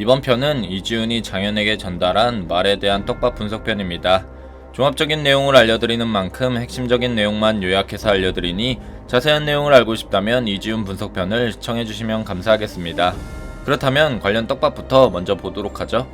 이번 편은 이지훈이 장현에게 전달한 말에 대한 떡밥 분석편입니다. 종합적인 내용을 알려드리는 만큼 핵심적인 내용만 요약해서 알려드리니 자세한 내용을 알고 싶다면 이지훈 분석편을 시청해주시면 감사하겠습니다. 그렇다면 관련 떡밥부터 먼저 보도록 하죠.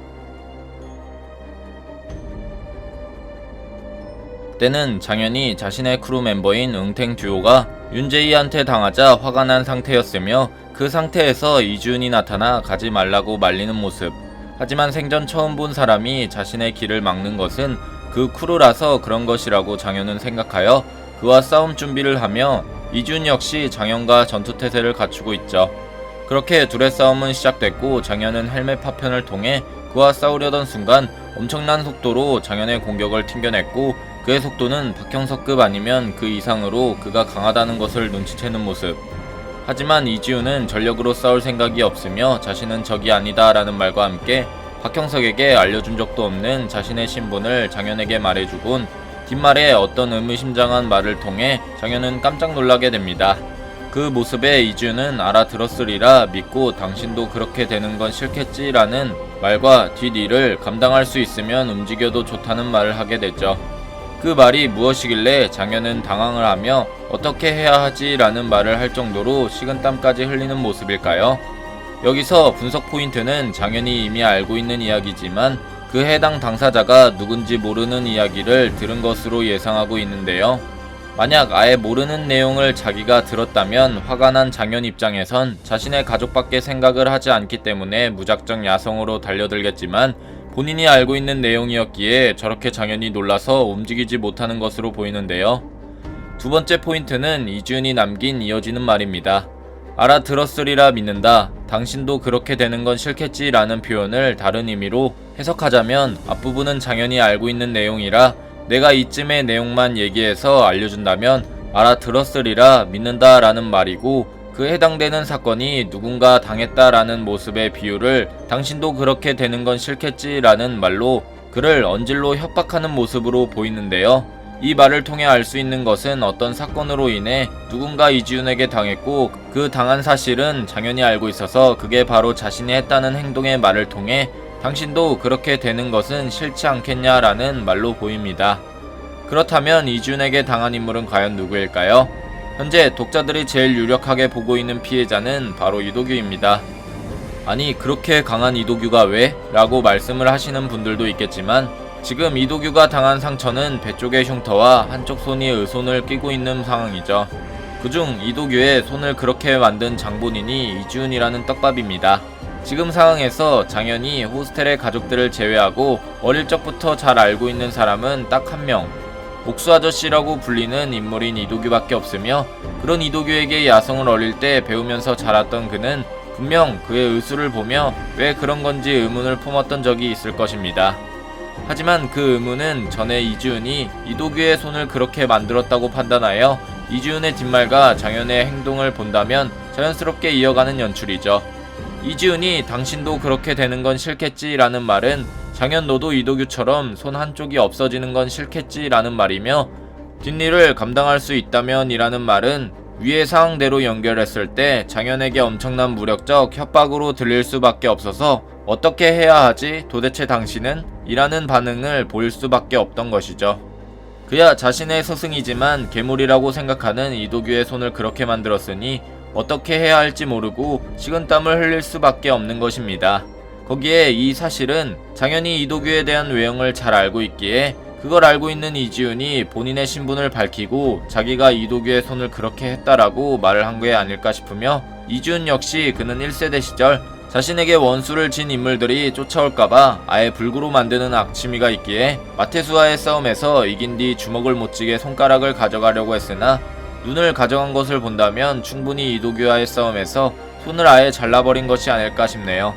때는 장현이 자신의 크루 멤버인 응탱 듀오가 윤재희한테 당하자 화가 난 상태였으며 그 상태에서 이준이 나타나 가지 말라고 말리는 모습. 하지만 생전 처음 본 사람이 자신의 길을 막는 것은 그 크루라서 그런 것이라고 장현은 생각하여 그와 싸움 준비를 하며 이준 역시 장현과 전투태세를 갖추고 있죠. 그렇게 둘의 싸움은 시작됐고 장현은 헬멧 파편을 통해 그와 싸우려던 순간 엄청난 속도로 장현의 공격을 튕겨냈고 그의 속도는 박형석급 아니면 그 이상으로 그가 강하다는 것을 눈치채는 모습. 하지만 이지우는 전력으로 싸울 생각이 없으며 자신은 적이 아니다 라는 말과 함께 박형석에게 알려준 적도 없는 자신의 신분을 장현에게 말해주곤 뒷말에 어떤 의무심장한 말을 통해 장현은 깜짝 놀라게 됩니다. 그 모습에 이주는 알아들었으리라 믿고 당신도 그렇게 되는 건 싫겠지라는 말과 뒷일을 감당할 수 있으면 움직여도 좋다는 말을 하게 되죠. 그 말이 무엇이길래 장현은 당황을 하며 어떻게 해야 하지라는 말을 할 정도로 식은땀까지 흘리는 모습일까요? 여기서 분석 포인트는 장현이 이미 알고 있는 이야기지만 그 해당 당사자가 누군지 모르는 이야기를 들은 것으로 예상하고 있는데요. 만약 아예 모르는 내용을 자기가 들었다면 화가 난 장현 입장에선 자신의 가족밖에 생각을 하지 않기 때문에 무작정 야성으로 달려들겠지만 본인이 알고 있는 내용이었기에 저렇게 장현이 놀라서 움직이지 못하는 것으로 보이는데요. 두 번째 포인트는 이준이 남긴 이어지는 말입니다. 알아들었으리라 믿는다. 당신도 그렇게 되는 건 싫겠지라는 표현을 다른 의미로 해석하자면 앞부분은 장현이 알고 있는 내용이라 내가 이쯤의 내용만 얘기해서 알려준다면 알아들었으리라 믿는다라는 말이고 그 해당되는 사건이 누군가 당했다라는 모습의 비유를 당신도 그렇게 되는 건 싫겠지라는 말로 그를 언질로 협박하는 모습으로 보이는데요. 이 말을 통해 알 수 있는 것은 어떤 사건으로 인해 누군가 이지훈에게 당했고 그 당한 사실은 장현이 알고 있어서 그게 바로 자신이 했다는 행동의 말을 통해 당신도 그렇게 되는 것은 싫지 않겠냐라는 말로 보입니다. 그렇다면 이준에게 당한 인물은 과연 누구일까요? 현재 독자들이 제일 유력하게 보고 있는 피해자는 바로 이도규입니다. 아니 그렇게 강한 이도규가 왜? 라고 말씀을 하시는 분들도 있겠지만 지금 이도규가 당한 상처는 배 쪽의 흉터와 한쪽 손이 의손을 끼고 있는 상황이죠. 그중 이도규의 손을 그렇게 만든 장본인이 이지훈이라는 떡밥입니다. 지금 상황에서 장현이 호스텔의 가족들을 제외하고 어릴 적부터 잘 알고 있는 사람은 딱 한 명. 옥수 아저씨라고 불리는 인물인 이도규밖에 없으며 그런 이도규에게 야성을 어릴 때 배우면서 자랐던 그는 분명 그의 의수를 보며 왜 그런 건지 의문을 품었던 적이 있을 것입니다. 하지만 그 의문은 전에 이지훈이 이도규의 손을 그렇게 만들었다고 판단하여 이지훈의 뒷말과 장현의 행동을 본다면 자연스럽게 이어가는 연출이죠. 이지훈이 당신도 그렇게 되는 건 싫겠지라는 말은 장현 너도 이도규처럼 손 한쪽이 없어지는 건 싫겠지라는 말이며 뒷일을 감당할 수 있다면이라는 말은 위의 상황대로 연결했을 때 장현에게 엄청난 무력적 협박으로 들릴 수밖에 없어서 어떻게 해야 하지 도대체 당신은? 이라는 반응을 보일 수밖에 없던 것이죠. 그야 자신의 스승이지만 괴물이라고 생각하는 이도규의 손을 그렇게 만들었으니 어떻게 해야 할지 모르고 식은땀을 흘릴 수밖에 없는 것입니다. 거기에 이 사실은 장현이 이도규에 대한 외형을 잘 알고 있기에 그걸 알고 있는 이지훈이 본인의 신분을 밝히고 자기가 이도규의 손을 그렇게 했다라고 말을 한 게 아닐까 싶으며 이지훈 역시 그는 1세대 시절 자신에게 원수를 진 인물들이 쫓아올까봐 아예 불구로 만드는 악취미가 있기에 마테수와의 싸움에서 이긴 뒤 주먹을 못 쥐게 손가락을 가져가려고 했으나 눈을 가져간 것을 본다면 충분히 이도규와의 싸움에서 손을 아예 잘라버린 것이 아닐까 싶네요.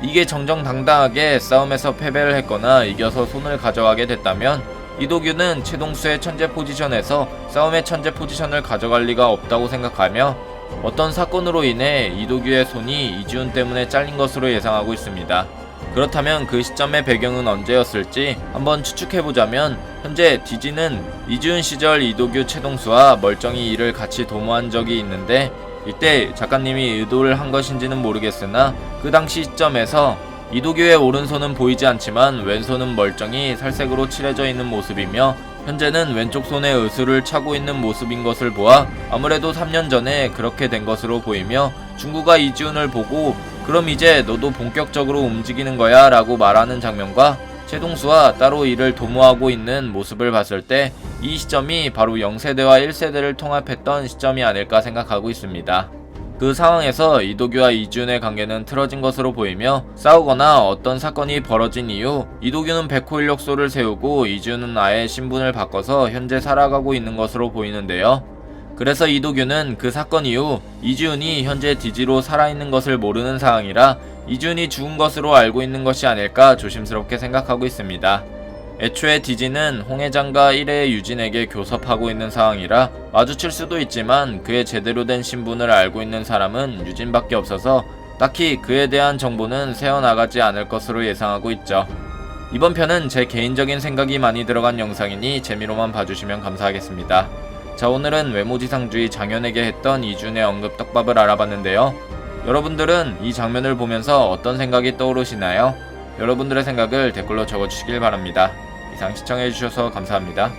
이게 정정당당하게 싸움에서 패배를 했거나 이겨서 손을 가져가게 됐다면 이도규는 최동수의 천재 포지션에서 싸움의 천재 포지션을 가져갈 리가 없다고 생각하며 어떤 사건으로 인해 이도규의 손이 이지훈 때문에 잘린 것으로 예상하고 있습니다. 그렇다면 그 시점의 배경은 언제였을지 한번 추측해보자면 현재 디지는 이지훈 시절 이도규 최동수와 멀쩡히 일을 같이 도모한 적이 있는데 이때 작가님이 의도를 한 것인지는 모르겠으나 그 당시 시점에서 이도규의 오른손은 보이지 않지만 왼손은 멀쩡히 살색으로 칠해져 있는 모습이며 현재는 왼쪽 손에 의수를 차고 있는 모습인 것을 보아 아무래도 3년 전에 그렇게 된 것으로 보이며 중구가 이지훈을 보고 그럼 이제 너도 본격적으로 움직이는 거야? 라고 말하는 장면과 최동수와 따로 이를 도모하고 있는 모습을 봤을 때 이 시점이 바로 0세대와 1세대를 통합했던 시점이 아닐까 생각하고 있습니다. 그 상황에서 이도규와 이준의 관계는 틀어진 것으로 보이며 싸우거나 어떤 사건이 벌어진 이후 이도규는 백호 인력소를 세우고 이준은 아예 신분을 바꿔서 현재 살아가고 있는 것으로 보이는데요. 그래서 이도규는 그 사건 이후 이준이 현재 디지로 살아있는 것을 모르는 상황이라 이준이 죽은 것으로 알고 있는 것이 아닐까 조심스럽게 생각하고 있습니다. 애초에 디지는 홍 회장과 1회 유진에게 교섭하고 있는 상황이라 마주칠 수도 있지만 그의 제대로 된 신분을 알고 있는 사람은 유진밖에 없어서 딱히 그에 대한 정보는 새어나가지 않을 것으로 예상하고 있죠. 이번 편은 제 개인적인 생각이 많이 들어간 영상이니 재미로만 봐주시면 감사하겠습니다. 자 오늘은 외모지상주의 장현에게 했던 이준의 언급 떡밥을 알아봤는데요. 여러분들은 이 장면을 보면서 어떤 생각이 떠오르시나요? 여러분들의 생각을 댓글로 적어주시길 바랍니다. 이상 시청해주셔서 감사합니다.